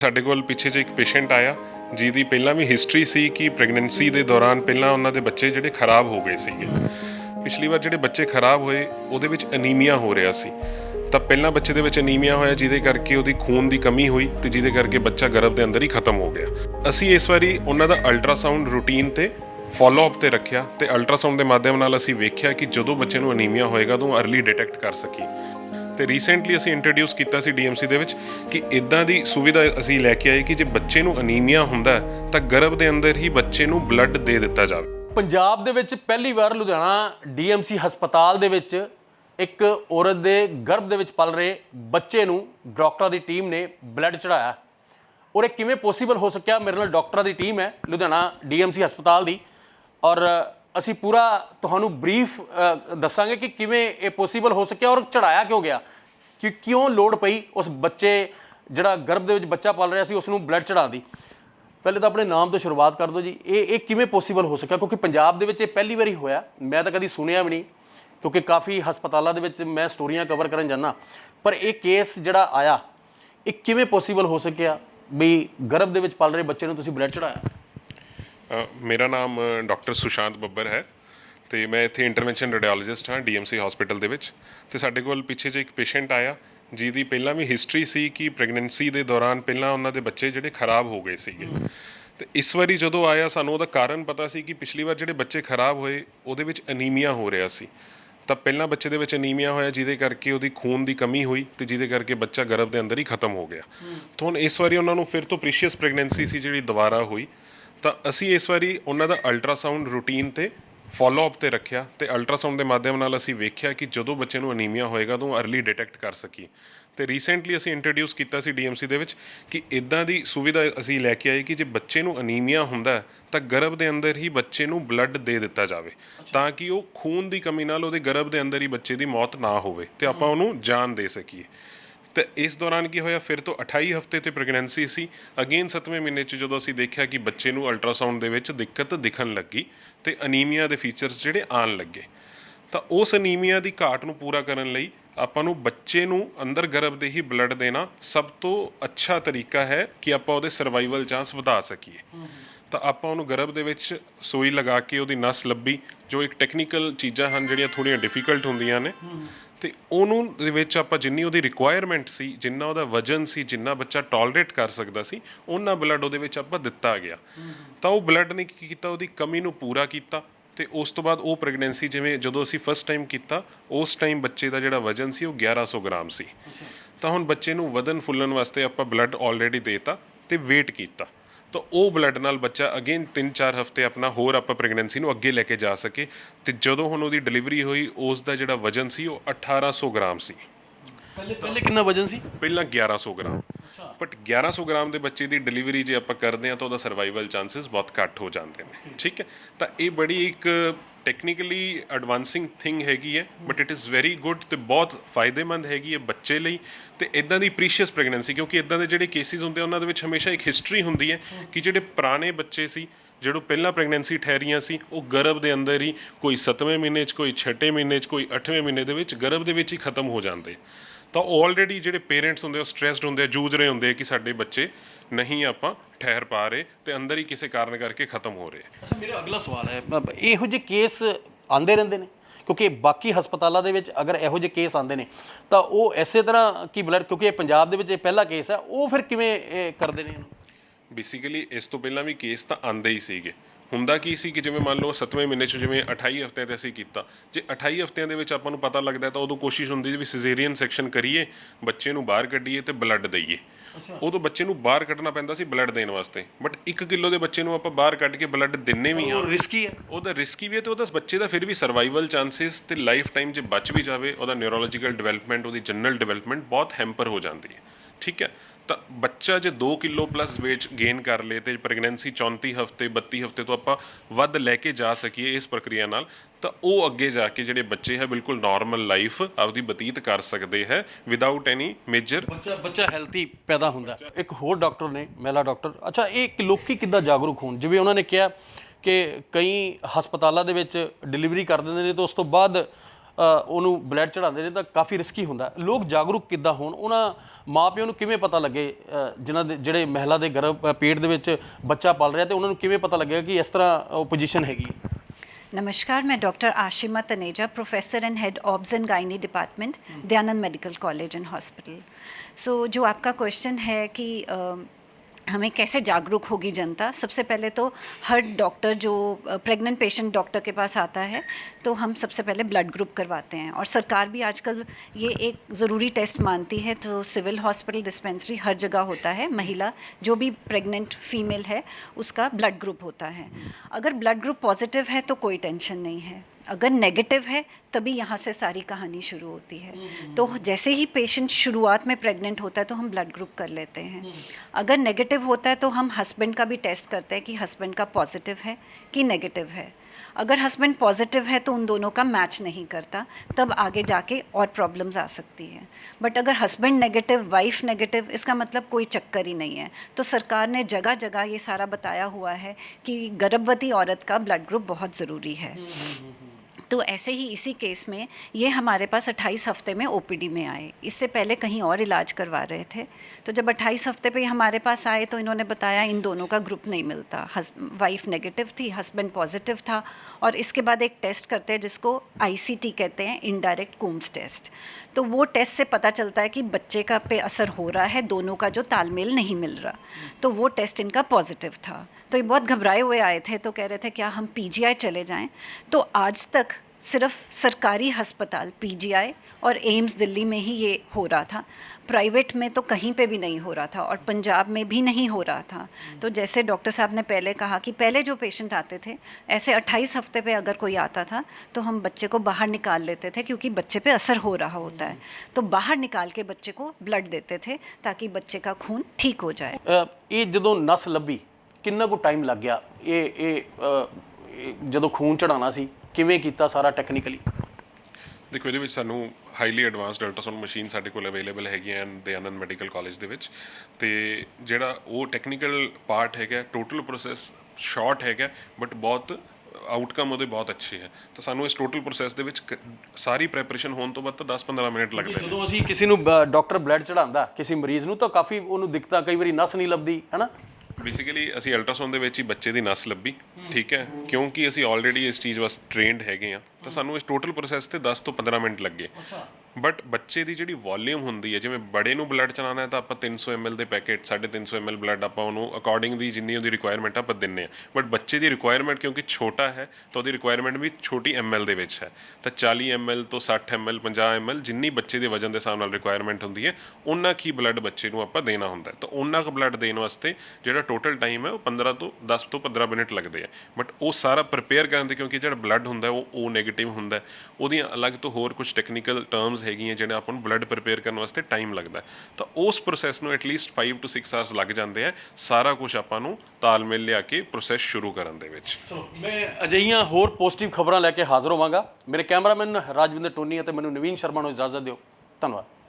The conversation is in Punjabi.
ਸਾਡੇ ਕੋਲ ਪਿੱਛੇ ਜੇ ਇੱਕ ਪੇਸ਼ੈਂਟ ਆਇਆ, ਜਿਹਦੀ ਪਹਿਲਾਂ ਵੀ ਹਿਸਟਰੀ ਸੀ ਕਿ ਪ੍ਰੈਗਨੈਂਸੀ ਦੇ ਦੌਰਾਨ ਪਹਿਲਾਂ ਉਹਨਾਂ ਦੇ ਬੱਚੇ ਜਿਹੜੇ ਖਰਾਬ ਹੋ ਗਏ ਸੀਗੇ। ਪਿਛਲੀ ਵਾਰ ਜਿਹੜੇ ਬੱਚੇ ਖਰਾਬ ਹੋਏ, ਉਹਦੇ ਵਿੱਚ ਅਨੀਮੀਆ ਹੋ ਰਿਹਾ ਸੀ। ਤਾਂ ਪਹਿਲਾਂ ਬੱਚੇ ਦੇ ਵਿੱਚ ਅਨੀਮੀਆ ਹੋਇਆ, ਜਿਹਦੇ ਕਰਕੇ ਉਹਦੀ ਖੂਨ ਦੀ ਕਮੀ ਹੋਈ ਤੇ ਜਿਹਦੇ ਕਰਕੇ ਬੱਚਾ ਗਰਭ ਦੇ ਅੰਦਰ ਹੀ ਖਤਮ ਹੋ ਗਿਆ। ਅਸੀਂ ਇਸ ਵਾਰੀ ਉਹਨਾਂ ਦਾ ਅਲਟਰਾਸਾਊਂਡ ਰੂਟੀਨ ਤੇ ਫਾਲੋ ਅਪ ਤੇ ਰੱਖਿਆ ਤੇ ਅਲਟਰਾਸਾਊਂਡ ਦੇ ਮਾਧਿਅਮ ਨਾਲ ਅਸੀਂ ਵੇਖਿਆ ਕਿ ਜਦੋਂ ਬੱਚੇ ਨੂੰ ਅਨੀਮੀਆ ਹੋਏਗਾ ਤਾਂ ਅਰਲੀ ਡਿਟੈਕਟ ਕਰ ਸਕੀ ਤੇ ਰੀਸੈਂਟਲੀ ਅਸੀਂ ਇੰਟਰੋਡਿਊਸ ਕੀਤਾ ਸੀ ਡੀਐਮਸੀ ਦੇ ਵਿੱਚ ਕਿ ਇਦਾਂ ਦੀ ਸੁਵਿਧਾ ਅਸੀਂ ਲੈ ਕੇ ਆਏ ਕਿ ਜੇ ਬੱਚੇ ਨੂੰ ਅਨੀਮੀਆ ਹੁੰਦਾ ਤਾਂ ਗਰਭ ਦੇ ਅੰਦਰ ਹੀ ਬੱਚੇ ਨੂੰ ਬਲੱਡ ਦੇ ਦਿੱਤਾ ਜਾਵੇ। ਪੰਜਾਬ ਦੇ ਵਿੱਚ ਪਹਿਲੀ ਵਾਰ ਲੁਧਿਆਣਾ ਡੀਐਮਸੀ ਹਸਪਤਾਲ ਦੇ ਵਿੱਚ ਇੱਕ ਔਰਤ ਦੇ ਗਰਭ ਦੇ ਵਿੱਚ ਪਲ ਰਹੇ ਬੱਚੇ ਨੂੰ ਡਾਕਟਰਾਂ ਦੀ ਟੀਮ ਨੇ ਬਲੱਡ ਚੜਾਇਆ ਔਰ ਇਹ ਕਿਵੇਂ ਪੋਸੀਬਲ ਹੋ ਸਕਿਆ? ਮੇਰੇ ਨਾਲ ਡਾਕਟਰਾਂ ਦੀ ਟੀਮ ਹੈ ਲੁਧਿਆਣਾ ਡੀਐਮਸੀ ਹਸਪਤਾਲ ਦੀ। ਔਰ ਅਸੀਂ ਪੂਰਾ ਤੁਹਾਨੂੰ ਬਰੀਫ ਦੱਸਾਂਗੇ ਕਿ ਕਿਵੇਂ ਇਹ ਪੋਸੀਬਲ ਹੋ ਸਕਿਆ ਔਰ ਚੜਾਇਆ ਕਿਉਂ ਗਿਆ। ਕਿ ਕਿਉਂ ਲੋੜ ਪਈ ਉਸ ਬੱਚੇ, ਜਿਹੜਾ ਗਰਭ ਦੇ ਵਿੱਚ ਬੱਚਾ ਪਲ ਰਿਹਾ ਸੀ, ਉਸ ਨੂੰ ਬਲੱਡ ਚੜਾਉਣ ਦੀ। ਪਹਿਲੇ ਤਾਂ ਆਪਣੇ ਨਾਮ ਤੋਂ ਸ਼ੁਰੂਆਤ ਕਰ ਦਿਓ ਜੀ। ਇਹ ਇਹ ਕਿਵੇਂ ਪੋਸੀਬਲ ਹੋ ਸਕਿਆ? ਕਿਉਂਕਿ ਪੰਜਾਬ ਦੇ ਵਿੱਚ ਇਹ ਪਹਿਲੀ ਵਾਰੀ ਹੋਇਆ। ਮੈਂ ਤਾਂ ਕਦੀ ਸੁਣਿਆ ਵੀ ਨਹੀਂ, ਕਿਉਂਕਿ ਕਾਫੀ ਹਸਪਤਾਲਾਂ ਦੇ ਵਿੱਚ ਮੈਂ ਸਟੋਰੀਆਂ ਕਵਰ ਕਰਨ ਜਾਂਦਾ। ਪਰ ਇਹ ਕੇਸ ਜਿਹੜਾ ਆਇਆ, ਇਹ ਕਿਵੇਂ ਪੋਸੀਬਲ ਹੋ ਸਕਿਆ ਵੀ ਗਰਭ ਦੇ ਵਿੱਚ ਪਲ ਰਹੇ ਬੱਚੇ ਨੂੰ ਤੁਸੀਂ ਬਲੱਡ ਚੜਾਇਆ ਮੇਰਾ ਨਾਮ ਡਾਕਟਰ ਸੁਸ਼ਾਂਤ ਬੱਬਰ ਹੈ ਤੇ ਮੈਂ ਇੱਥੇ ਇੰਟਰਵੈਂਸ਼ਨ ਰੇਡੀਓਲੋਜਿਸਟ ਹਾਂ ਡੀਐਮਸੀ ਹਸਪੀਟਲ ਦੇ ਵਿੱਚ ਤੇ ਸਾਡੇ ਕੋਲ ਪਿੱਛੇ ਜੇ ਇੱਕ ਪੇਸ਼ੈਂਟ ਆਇਆ ਜਿਹਦੀ ਪਹਿਲਾਂ ਵੀ ਹਿਸਟਰੀ ਸੀ ਕਿ ਪ੍ਰੈਗਨੈਂਸੀ ਦੇ ਦੌਰਾਨ ਪਹਿਲਾਂ ਉਹਨਾਂ ਦੇ ਬੱਚੇ ਜਿਹੜੇ ਖਰਾਬ ਹੋ ਗਏ ਸੀਗੇ। ਤੇ ਇਸ ਵਾਰੀ ਜਦੋਂ ਆਇਆ ਸਾਨੂੰ ਉਹਦਾ ਕਾਰਨ ਪਤਾ ਸੀ ਕਿ ਪਿਛਲੀ ਵਾਰ ਜਿਹੜੇ ਬੱਚੇ ਖਰਾਬ ਹੋਏ ਉਹਦੇ ਵਿੱਚ ਅਨੀਮੀਆ ਹੋ ਰਿਹਾ ਸੀ। ਤਾਂ ਪਹਿਲਾਂ ਬੱਚੇ ਦੇ ਵਿੱਚ ਅਨੀਮੀਆ ਹੋਇਆ ਜਿਹਦੇ ਕਰਕੇ ਉਹਦੀ ਖੂਨ ਦੀ ਕਮੀ ਹੋਈ ਤੇ ਜਿਹਦੇ ਕਰਕੇ ਬੱਚਾ ਗਰਭ ਦੇ ਅੰਦਰ ਹੀ ਖਤਮ ਹੋ ਗਿਆ। ਤਾਂ ਹੁਣ ਇਸ ਵਾਰੀ ਉਹਨਾਂ ਨੂੰ ਫਿਰ ਤੋਂ ਪ੍ਰੀਸ਼ੀਅਸ ਪ੍ਰੈਗਨੈਂਸੀ ਸੀ ਜਿਹੜੀ ਦੁਬਾਰਾ ਹੋਈ। ਤਾਂ ਅਸੀਂ ਇਸ ਵਾਰੀ ਉਹਨਾਂ ਦਾ ਅਲਟਰਾਸਾਊਂਡ ਰੂਟੀਨ ਤੇ ਫਾਲੋ ਅਪ ਤੇ ਰੱਖਿਆ ਤੇ ਅਲਟਰਾਸਾਊਂਡ ਦੇ ਮਾਧਿਅਮ ਨਾਲ ਅਸੀਂ ਵੇਖਿਆ ਕਿ ਜਦੋਂ ਬੱਚੇ ਨੂੰ ਅਨੀਮੀਆ ਹੋਏਗਾ ਤਾਂ ਅਰਲੀ ਡਿਟੈਕਟ ਕਰ ਸਕੀ। ਤੇ ਰੀਸੈਂਟਲੀ ਅਸੀਂ ਇੰਟਰੋਡਿਊਸ ਕੀਤਾ ਸੀ ਡੀਐਮਸੀ ਦੇ ਵਿੱਚ ਕਿ ਇਦਾਂ ਦੀ ਸੁਵਿਧਾ ਅਸੀਂ ਲੈ ਕੇ ਆਏ ਕਿ ਜੇ ਬੱਚੇ ਨੂੰ ਅਨੀਮੀਆ ਹੁੰਦਾ ਤਾਂ ਗਰਭ ਦੇ ਅੰਦਰ ਹੀ ਬੱਚੇ ਨੂੰ ਬਲੱਡ ਦੇ ਦਿੱਤਾ ਜਾਵੇ ਤਾਂ ਕਿ ਉਹ ਖੂਨ ਦੀ ਕਮੀ ਨਾਲ ਉਹਦੇ ਗਰਭ ਦੇ ਅੰਦਰ ਹੀ ਬੱਚੇ ਦੀ ਮੌਤ ਨਾ ਹੋਵੇ ਤੇ ਆਪਾਂ ਉਹਨੂੰ ਜਾਨ ਦੇ ਸਕੀਏ। ਤੇ ਇਸ ਦੌਰਾਨ ਕੀ ਹੋਇਆ? ਫਿਰ ਤੋਂ 28 ਹਫ਼ਤੇ ਤੇ ਪ੍ਰੈਗਨੈਂਸੀ ਸੀ। ਅਗੇਨ 7ਵੇਂ ਮਹੀਨੇ 'ਚ ਜਦੋਂ ਅਸੀਂ ਦੇਖਿਆ ਕਿ ਬੱਚੇ ਨੂੰ ਅਲਟਰਾਸਾਊਂਡ ਦੇ ਵਿੱਚ ਦਿੱਕਤ ਦਿਖਣ ਲੱਗੀ ਤੇ ਅਨੀਮੀਆ ਦੇ ਫੀਚਰਸ ਜਿਹੜੇ ਆਉਣ ਲੱਗੇ। ਤਾਂ ਉਸ ਅਨੀਮੀਆ ਦੀ ਘਾਟ ਨੂੰ ਪੂਰਾ ਕਰਨ ਲਈ ਆਪਾਂ ਨੂੰ ਬੱਚੇ ਨੂੰ ਅੰਦਰ ਗਰਭ ਦੇ ਹੀ ਬਲੱਡ ਦੇਣਾ ਸਭ ਤੋਂ ਅੱਛਾ ਤਰੀਕਾ ਹੈ ਕਿ ਆਪਾਂ ਉਹਦੇ ਸਰਵਾਈਵਲ ਚਾਂਸ ਵਧਾ ਸਕੀਏ। ਤਾਂ ਆਪਾਂ ਉਹਨੂੰ ਗਰਭ ਦੇ ਵਿੱਚ ਸੂਈ ਲਗਾ ਕੇ ਉਹਦੀ ਨਸ ਲੱਭੀ ਜੋ ਇੱਕ ਟੈਕਨੀਕਲ ਚੀਜ਼ਾਂ ਹਨ ਜਿਹੜੀਆਂ ਥੋੜੀਆਂ ਡਿਫਿਕਲਟ ਹੁੰਦੀਆਂ ਨੇ। ਤੇ ਉਹਨੂੰ ਦੇ ਵਿੱਚ ਆਪਾਂ ਜਿੰਨੀ ਉਹਦੀ ਰਿਕੁਆਇਰਮੈਂਟ ਸੀ ਜਿੰਨਾ ਉਹਦਾ ਵਜਨ ਸੀ ਜਿੰਨਾ ਬੱਚਾ ਟੋਲਰੇਟ ਕਰ ਸਕਦਾ ਸੀ ਉਹਨਾਂ ਬਲੱਡ ਉਹਦੇ ਵਿੱਚ ਆਪਾਂ ਦਿੱਤਾ ਗਿਆ। ਤਾਂ ਉਹ ਬਲੱਡ ਨੇ ਕੀ ਕੀਤਾ? ਉਹਦੀ ਕਮੀ ਨੂੰ ਪੂਰਾ ਕੀਤਾ ਤੇ ਉਸ ਤੋਂ ਬਾਅਦ ਉਹ ਪ੍ਰੈਗਨੈਂਸੀ ਜਿਵੇਂ ਜਦੋਂ ਅਸੀਂ ਫਸਟ ਟਾਈਮ ਕੀਤਾ ਉਸ ਟਾਈਮ ਬੱਚੇ ਦਾ ਜਿਹੜਾ ਵਜਨ ਸੀ ਉਹ 1100 ਗ੍ਰਾਮ ਸੀ। ਤਾਂ ਹੁਣ ਬੱਚੇ ਨੂੰ ਵਧਨ ਫੁੱਲਣ ਵਾਸਤੇ ਆਪਾਂ ਬਲੱਡ ਆਲਰੇਡੀ ਦੇਤਾ ਤੇ ਵੇਟ ਕੀਤਾ। ਤਾਂ ਉਹ ਬਲੱਡ ਨਾਲ ਬੱਚਾ ਅਗੇਨ 3-4 ਹਫ਼ਤੇ ਆਪਣਾ ਹੋਰ ਆਪਾਂ ਪ੍ਰੈਗਨੈਂਸੀ ਨੂੰ ਅੱਗੇ ਲੈ ਕੇ ਜਾ ਸਕੇ ਤੇ ਜਦੋਂ ਹੁਣ ਉਹਦੀ ਡਿਲੀਵਰੀ ਹੋਈ ਉਸ ਦਾ ਜਿਹੜਾ ਵਜਨ ਸੀ ਉਹ 1800 ਗ੍ਰਾਮ ਸੀ। ਪਹਿਲੇ ਪਹਿਲੇ ਕਿੰਨਾ ਵਜਨ ਸੀ? ਪਹਿਲਾਂ 1100 ਗ੍ਰਾਮ। ਬਟ 1100 ਗ੍ਰਾਮ ਦੇ ਬੱਚੇ ਦੀ ਡਿਲੀਵਰੀ ਜੇ ਆਪਾਂ ਕਰਦੇ ਹਾਂ ਤਾਂ ਉਹਦਾ ਸਰਵਾਈਵਲ ਚਾਂਸਸ ਬਹੁਤ ਘੱਟ ਹੋ ਜਾਂਦੇ ਨੇ। ਠੀਕ ਹੈ? ਤਾਂ ਇਹ ਬੜੀ ਇੱਕ ਟੈਕਨੀਕਲੀ ਐਡਵਾਂਸਿੰਗ ਥਿੰਗ ਹੈਗੀ ਹੈ but it is very good ਤੇ ਬਹੁਤ ਫਾਇਦੇਮੰਦ ਹੈਗੀ ਹੈ ਬੱਚੇ ਲਈ ਤੇ ਇਦਾਂ ਦੀ ਪ੍ਰੀਸ਼ੀਅਸ ਪ੍ਰੈਗਨੈਂਸੀ ਕਿਉਂਕਿ ਇਦਾਂ ਦੇ ਜਿਹੜੇ ਕੇਸਿਸ ਹੁੰਦੇ ਆ, ਉਹਨਾਂ ਦੇ ਵਿੱਚ ਹਮੇਸ਼ਾ ਇੱਕ ਹਿਸਟਰੀ ਹੁੰਦੀ ਹੈ ਕਿ ਜਿਹੜੇ ਪੁਰਾਣੇ ਬੱਚੇ ਸੀ, ਜਿਹੜੋ ਪਹਿਲਾਂ ਪ੍ਰੈਗਨੈਂਸੀ ਠਹਿਰੀਆਂ ਸੀ, ਉਹ ਗਰਭ ਦੇ ਅੰਦਰ ਹੀ ਕੋਈ 7ਵੇਂ ਮਹੀਨੇ 'ਚ, ਕੋਈ 6ਵੇਂ ਮਹੀਨੇ 'ਚ, ਕੋਈ 8ਵੇਂ ਮਹੀਨੇ ਦੇ ਵਿੱਚ ਗਰਭ ਦੇ ਵਿੱਚ ਹੀ ਖਤਮ ਹੋ ਜਾਂਦੇ। ਤਾਂ ਆਲਰੇਡੀ ਜਿਹੜੇ ਪੇਰੈਂਟਸ ਹੁੰਦੇ ਉਹ ਸਟ੍ਰੈਸਡ ਹੁੰਦੇ ਆ, ਜੂਝ ਰਹੇ ਹੁੰਦੇ ਆ ਕਿ ਸਾਡੇ ਬੱਚੇ ਨਹੀਂ ਆਪਾਂ ਠਹਿਰ ਪਾ ਰਹੇ ਤੇ ਅੰਦਰ ਹੀ ਕਿਸੇ ਕਾਰਨ ਕਰਕੇ ਖਤਮ ਹੋ ਰਹੇ। ਅੱਛਾ ਮੇਰਾ ਅਗਲਾ ਸਵਾਲ ਹੈ ਇਹੋ ਜਿਹੇ ਕੇਸ ਆਉਂਦੇ ਰਹਿੰਦੇ ਨੇ? ਕਿਉਂਕਿ ਬਾਕੀ ਹਸਪਤਾਲਾਂ ਦੇ ਵਿੱਚ ਅਗਰ ਇਹੋ ਜਿਹੇ ਕੇਸ ਆਉਂਦੇ ਨੇ ਤਾਂ ਉਹ ਐਸੇ ਤਰ੍ਹਾਂ ਕੀ ਬਲੱਡ ਕਿਉਂਕਿ ਇਹ ਪੰਜਾਬ ਦੇ ਵਿੱਚ ਇਹ ਪਹਿਲਾ ਕੇਸ ਹੈ ਉਹ ਫਿਰ ਕਿਵੇਂ ਕਰਦੇ ਨੇ ਇਹਨੂੰ? ਬੇਸਿਕਲੀ ਇਸ ਤੋਂ ਪਹਿਲਾਂ ਵੀ ਕੇਸ ਤਾਂ ਆਂਦੇ ਹੀ ਸੀਗੇ। ਹੁੰਦਾ ਕੀ ਸੀ ਕਿ ਜਿਵੇਂ ਮੰਨ ਲਓ 7ਵੇਂ ਮਹੀਨੇ 'ਚ ਜਿਵੇਂ 28 ਹਫ਼ਤਿਆਂ ਤੇ ਅਸੀਂ ਕੀਤਾ ਜੇ 28 ਹਫ਼ਤਿਆਂ ਦੇ ਵਿੱਚ ਆਪਾਂ ਨੂੰ ਪਤਾ ਲੱਗਦਾ ਤਾਂ ਉਦੋਂ ਕੋਸ਼ਿਸ਼ ਹੁੰਦੀ ਵੀ ਸਿਜ਼ੇਰੀਅਨ ਸੈਕਸ਼ਨ ਕਰੀਏ ਬੱਚੇ ਨੂੰ ਬਾਹਰ ਕੱਢੀਏ ਤੇ ਬਲੱਡ ਦਈਏ। ਉਦੋਂ ਬੱਚੇ ਨੂੰ ਬਾਹਰ ਕੱਢਣਾ ਪੈਂਦਾ ਸੀ ਬਲੱਡ ਦੇਣ ਵਾਸਤੇ। ਬਟ 1 ਕਿਲੋ ਦੇ ਬੱਚੇ ਨੂੰ ਆਪਾਂ ਬਾਹਰ ਕੱਢ ਕੇ ਬਲੱਡ ਦਿੰਨੇ ਵੀ ਹਾਂ। ਉਹ ਰਿਸਕੀ ਹੈ ਉਹਦਾ ਰਿਸਕੀ ਵੀ ਹੈ ਤੇ ਉਹਦਾ ਬੱਚੇ ਦਾ ਫਿਰ ਵੀ ਸਰਵਾਈਵਲ ਚਾਂਸਸ ਤੇ ਲਾਈਫ ਟਾਈਮ ਜੇ ਬਚ ਵੀ ਜਾਵੇ ਉਹਦਾ ਨਿਊਰੋਲੋਜੀਕਲ ਡਿਵੈਲਪਮੈਂਟ ਉਹਦੀ ਜਨਰਲ ਡਿਵੈਲਪਮੈਂਟ ਬਹੁਤ ਹੈਂਪਰ ਹੋ ਜਾਂਦੀ ਹੈ। ਠੀਕ ਹੈ? ਤਾਂ ਬੱਚਾ ਜੇ 2 ਕਿਲੋ ਪਲੱਸ weight ਗੇਨ ਕਰ ਲੇ ਤੇ ਪ੍ਰੈਗਨੈਂਸੀ 34 ਹਫ਼ਤੇ 32 ਹਫ਼ਤੇ ਤੋਂ ਆਪਾਂ ਵੱਧ ਲੈ ਕੇ ਜਾ ਸਕੀਏ ਇਸ ਪ੍ਰਕਿਰਿਆ ਨਾਲ, ਤਾਂ ਉਹ ਅੱਗੇ ਜਾ ਕੇ ਜਿਹੜੇ ਬੱਚੇ ਹੈ ਬਿਲਕੁਲ ਨਾਰਮਲ ਲਾਈਫ ਆਪਦੀ ਬਤੀਤ ਕਰ ਸਕਦੇ ਹੈ ਵਿਦਆਊਟ ਐਨੀ ਮੇਜਰ ਬੱਚਾ ਬੱਚਾ ਹੈਲਥੀ ਪੈਦਾ ਹੁੰਦਾ। ਇੱਕ ਹੋਰ ਡਾਕਟਰ ਨੇ ਮਹਿਲਾ ਡਾਕਟਰ ਅੱਛਾ, ਇਹ ਕਿ ਲੋਕੀ ਕਿੱਦਾਂ ਜਾਗਰੂਕ ਹੋਣ? ਜਿਵੇਂ ਉਹਨਾਂ ਨੇ ਕਿਹਾ ਕਿ ਕਈ ਹਸਪਤਾਲਾਂ ਦੇ ਵਿੱਚ ਡਿਲੀਵਰੀ ਕਰ ਦਿੰਦੇ ਨੇ ਤੇ ਉਸ ਤੋਂ ਬਾਅਦ ਉਹਨੂੰ ਬਲੱਡ ਚੜਾਉਂਦੇ ਨੇ ਤਾਂ ਕਾਫੀ ਰਿਸਕੀ ਹੁੰਦਾ ਹੈ। ਲੋਕ ਜਾਗਰੂਕ ਕਿੱਦਾਂ ਹੋਣ ਉਹਨਾਂ ਮਾਪਿਆਂ ਨੂੰ ਕਿਵੇਂ ਪਤਾ ਲੱਗੇ ਅ, ਜਿਨ੍ਹਾਂ ਦੇ ਜਿਹੜੇ ਮਹਿਲਾ ਦੇ ਗਰਭ ਅ, ਪੇਟ ਦੇ ਵਿੱਚ ਬੱਚਾ ਪਲ ਰਿਹਾ ਤੇ ਉਹਨਾਂ ਨੂੰ ਕਿਵੇਂ ਪਤਾ ਲੱਗੇਗਾ ਕਿ ਇਸ ਤਰ੍ਹਾਂ ਪੋਜੀਸ਼ਨ ਹੈਗੀ ਹੈ नमस्कार मैं doctor Ashima Taneja professor and head obs and gynae department Dayanand medical college and hospital so जो आपका क्वेश्चन है कि अ, हमें कैसे जागरूक होगी जनता? सबसे पहले तो हर डॉक्टर जो प्रेग्नेंट पेशेंट डॉक्टर के पास आता है तो हम सबसे पहले ब्लड ग्रुप करवाते हैं। और सरकार भी आजकल ये एक ज़रूरी टेस्ट मानती है तो सिविल हॉस्पिटल डिस्पेंसरी हर जगह होता है, महिला जो भी प्रेग्नेंट फीमेल है, उसका ब्लड ग्रुप होता है। अगर ब्लड ग्रुप पॉजिटिव है तो कोई टेंशन नहीं है। अगर नेगेटिव है तभी यहाँ से सारी कहानी शुरू होती है। तो जैसे ही पेशेंट शुरुआत में प्रेग्नेंट होता है तो हम ब्लड ग्रुप कर लेते हैं। अगर नेगेटिव होता है तो हम हस्बैंड का भी टेस्ट करते हैं कि हस्बैंड का पॉजिटिव है कि नेगेटिव है। अगर हस्बैंड पॉजिटिव है तो उन दोनों का मैच नहीं करता तब आगे जाके और प्रॉब्लम्स आ सकती है। बट अगर हस्बैंड नेगेटिव वाइफ नेगेटिव इसका मतलब कोई चक्कर ही नहीं है। तो सरकार ने जगह जगह ये सारा बताया हुआ है कि गर्भवती औरत का ब्लड ग्रुप बहुत ज़रूरी है। तो ऐसे ही इसी केस में ये हमारे पास 28 हफ़्ते में ओपीडी में आए। इससे पहले कहीं और इलाज करवा रहे थे। तो जब 28 हफ़्ते पे हमारे पास आए तो इन्होंने बताया इन दोनों का ग्रुप नहीं मिलता। वाइफ नेगेटिव थी, हस्बैंड पॉजिटिव था और इसके बाद एक टेस्ट करते हैं जिसको आईसीटी कहते हैं, इनडायरेक्ट कोम्स टेस्ट। तो वो टेस्ट से पता चलता है कि बच्चे का पे असर हो रहा है, दोनों का जो तालमेल नहीं मिल रहा। तो वो टेस्ट इनका पॉजिटिव था। तो ये बहुत घबराए हुए आए थे तो कह रहे थे, क्या हम पीजीआई चले जाएँ? तो आज तक सिर्फ सरकारी अस्पताल पीजीआई और एम्स दिल्ली में ही ये हो रहा था प्राइवेट में तो कहीं पे भी नहीं हो रहा था और पंजाब में भी नहीं हो रहा था तो जैसे डॉक्टर साहब ने पहले कहा कि पहले जो पेशेंट आते थे ऐसे 28 हफ्ते पे अगर कोई आता था तो हम बच्चे को बाहर निकाल लेते थे क्योंकि बच्चे पे असर हो रहा होता है तो बाहर निकाल के बच्चे को ब्लड देते थे ताकि बच्चे का खून ठीक हो जाए ਅ, ਇਹ ਜਦੋਂ ਨਸ ਲੱਭੀ ਕਿੰਨਾ ਕੁ ਟਾਈਮ ਲੱਗ ਗਿਆ ਇਹ ਇਹ ਅ, ਇਹ ਜਦੋਂ ਖੂਨ ਚੜਾਉਣਾ ਸੀ ਕਿਵੇਂ ਕੀਤਾ ਸਾਰਾ ਟੈਕਨੀਕਲੀ ਦੇਖੋ ਇਹਦੇ ਵਿੱਚ ਸਾਨੂੰ ਹਾਈਲੀ ਐਡਵਾਂਸਡ ਅਲਟਰਾਸਾਊਂਡ ਮਸ਼ੀਨ ਸਾਡੇ ਕੋਲ ਅਵੇਲੇਬਲ ਹੈਗੀਆਂ ਹਨ ਦਯਾਨੰਦ ਮੈਡੀਕਲ ਕਾਲਜ ਦੇ ਵਿੱਚ। ਤੇ ਜਿਹੜਾ ਉਹ ਟੈਕਨੀਕਲ ਪਾਰਟ ਹੈਗਾ ਟੋਟਲ ਪ੍ਰੋਸੈਸ ਸ਼ਾਰਟ ਹੈਗਾ ਬਟ ਬਹੁਤ ਆਊਟਕਮ ਉਹਦੇ ਬਹੁਤ ਅੱਛੇ ਹੈ। ਤਾਂ ਸਾਨੂੰ ਇਸ ਟੋਟਲ ਪ੍ਰੋਸੈਸ ਦੇ ਵਿੱਚ ਸਾਰੀ ਪ੍ਰੈਪਰੇਸ਼ਨ ਹੋਣ ਤੋਂ ਬਾਅਦ ਤਾਂ 10-15 ਮਿੰਟ ਲੱਗਦੇ ਨੇ। ਜਦੋਂ ਅਸੀਂ ਕਿਸੇ ਨੂੰ ਡਾਕਟਰ ਬਲੱਡ ਚੜਾਉਂਦਾ ਕਿਸੇ ਮਰੀਜ਼ ਨੂੰ ਤਾਂ ਕਾਫੀ ਉਹਨੂੰ ਦਿੱਕਤਾਂ ਕਈ ਵਾਰੀ ਨਸ ਨਹੀਂ ਲੱਭਦੀ ਹੈਨਾ? ਬੇਸਿਕਲੀ ਅਸੀਂ ਅਲਟਰਾਸਾਊਂਡ ਦੇ ਵਿੱਚ ਹੀ ਬੱਚੇ ਦੀ ਨਸ ਲੱਭੀ, ਠੀਕ ਹੈ? ਕਿਉਂਕਿ ਅਸੀਂ ਆਲਰੇਡੀ ਇਸ ਚੀਜ਼ ਵਾਸਤੇ ਟ੍ਰੇਨਡ ਹੈਗੇ ਆ ਤਾਂ ਸਾਨੂੰ ਇਸ ਟੋਟਲ ਪ੍ਰੋਸੈਸ ਤੇ 10 ਤੋਂ 15 ਮਿੰਟ ਲੱਗੇ। ਬਟ ਬੱਚੇ ਦੀ ਜਿਹੜੀ ਵੋਲਿਊਮ ਹੁੰਦੀ ਹੈ ਜਿਵੇਂ ਬੜੇ ਨੂੰ ਬਲੱਡ ਚਲਾਉਣਾ ਹੈ ਤਾਂ ਆਪਾਂ 300 ml ਦੇ ਪੈਕੇਟ 350 ml ਬਲੱਡ ਆਪਾਂ ਉਹਨੂੰ ਅਕੋਰਡਿੰਗ ਦੀ ਜਿੰਨੀ ਉਹਦੀ ਰਿਕੁਆਇਰਮੈਂਟ ਆਪਾਂ ਦਿੰਨੇ ਆ ਬਟ ਬੱਚੇ ਦੀ ਰਿਕੁਆਇਰਮੈਂਟ ਕਿਉਂਕਿ ਛੋਟਾ ਹੈ ਤਾਂ ਉਹਦੀ ਰਿਕੁਆਇਰਮੈਂਟ ਵੀ ਛੋਟੀ ml ਦੇ ਵਿੱਚ ਹੈ। ਤਾਂ 40 ml ਤੋਂ 60 ml 50 ml ਜਿੰਨੀ ਬੱਚੇ ਦੇ ਵਜਨ ਦੇ ਹਿਸਾਬ ਨਾਲ ਰਿਕੁਆਇਰਮੈਂਟ ਹੁੰਦੀ ਹੈ ਉਹਨਾਂ ਕੀ ਬਲੱਡ ਬੱਚੇ ਨੂੰ ਆਪਾਂ ਦੇਣਾ ਹੁੰਦਾ ਤਾਂ ਉਹਨਾਂ ਕੁ ਬਲੱਡ ਦੇਣ ਵਾਸਤੇ ਜਿਹੜਾ ਟੋਟਲ ਟਾਈਮ ਹੈ ਉਹ 15 ਤੋਂ 10 ਤੋਂ 15 ਮਿੰਟ ਲੱਗਦੇ ਆ। ਬਟ ਉਹ ਸਾਰਾ ਪ੍ਰਿਪੇਅਰ ਕਰਨ ਦੇ ਕਿਉਂਕਿ ਜਿਹੜਾ ਬਲੱਡ ਹੁੰਦਾ ਉਹ ਉਹ 네ਗੇਟਿਵ ਹੁੰਦਾ ਉਹਦੀਆਂ ਅਲੱਗ ਤੋਂ ਹੋਰ ਕੁਝ ਟੈਕਨੀਕਲ ਟਰਮਸ ਹੈਗੀਆਂ ਜਿਹੜਾ ਆਪਾਂ ਨੂੰ ਬਲੱਡ ਪ੍ਰਪੇਅਰ ਕਰਨ ਵਾਸਤੇ ਟਾਈਮ ਲੱਗਦਾ ਤਾਂ ਉਸ ਪ੍ਰੋਸੈਸ ਨੂੰ ਐਟਲੀਸਟ 5 ਟੂ 6 ਆਵਰਸ ਲੱਗ ਜਾਂਦੇ ਆ ਸਾਰਾ ਕੁਝ ਆਪਾਂ ਨੂੰ ਤਾਲਮੇਲ ਲਿਆ ਕੇ ਪ੍ਰੋਸੈਸ ਸ਼ੁਰੂ ਕਰਨ ਦੇ ਵਿੱਚ। ਚਲੋ, ਮੈਂ ਅਜਿਹੀਆਂ ਹੋਰ ਪੋਜ਼ਿਟਿਵ ਖਬਰਾਂ ਲੈ ਕੇ ਹਾਜ਼ਰ ਹੋਵਾਂਗਾ। ਮੇਰੇ ਕੈਮਰਾਮੈਨ ਰਾਜਵਿੰਦਰ ਟੋਨੀ ਅਤੇ ਮੈਨੂੰ ਨਵੀਨ ਸ਼ਰਮਾ ਨੂੰ ਇਜਾਜ਼ਤ ਦਿਓ। ਧੰਨਵਾਦ।